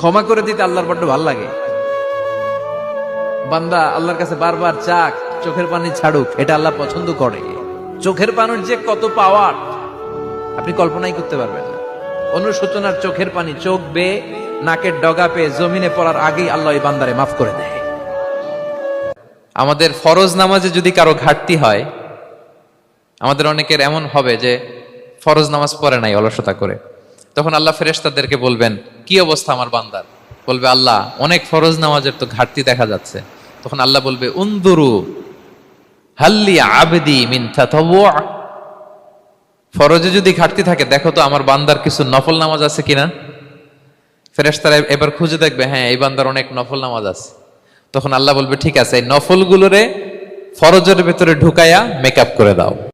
ক্ষমা করে দিতে আল্লাহর বড্ড ভালো লাগে। বান্দা আল্লাহর কাছে বারবার চাক, চোখের পানি ছাড়ুক, এটা আল্লাহ পছন্দ করে। চোখের পানির যে কত পাওয়ার আপনি কল্পনাই করতে পারবেন না। অনুশোচনার চোখের পানি চোখ বেয়ে, নাকের ডগা পেয়ে, জমিনে পড়ার আগেই আল্লাহ এই বান্দারে মাফ করে দেয়। আমাদের ফরজ নামাজে যদি কারও ঘাটতি হয়, আমাদের অনেকের এমন হবে যে, ফরজ নামাজ পড়ে নাই অলসতা করে। তখন আল্লাহ ফেরেশতাদেরকে বলবেন কি অবস্থা আমার বান্দার? বলবে, আল্লাহ, অনেক ফরজ নামাজের তো ঘাটতি দেখা যাচ্ছে। তখন আল্লাহ বলবে, উন্দুরু হাল্লি আবেদি মিন তাতাওয়া। ফরজে যদি ঘাটতি থাকে, দেখো তো আমার বান্দার কিছু নফল নামাজ আছে কিনা? ফেরেশতারা এবার খুঁজে দেখবে হ্যাঁ এই বান্দার অনেক নফল নামাজ আছে। তখন আল্লাহ বলবে, ঠিক আছে, এই নফলগুলোরে ফরজের ভেতরে ঢুকাইয়া মেকআপ করে দাও।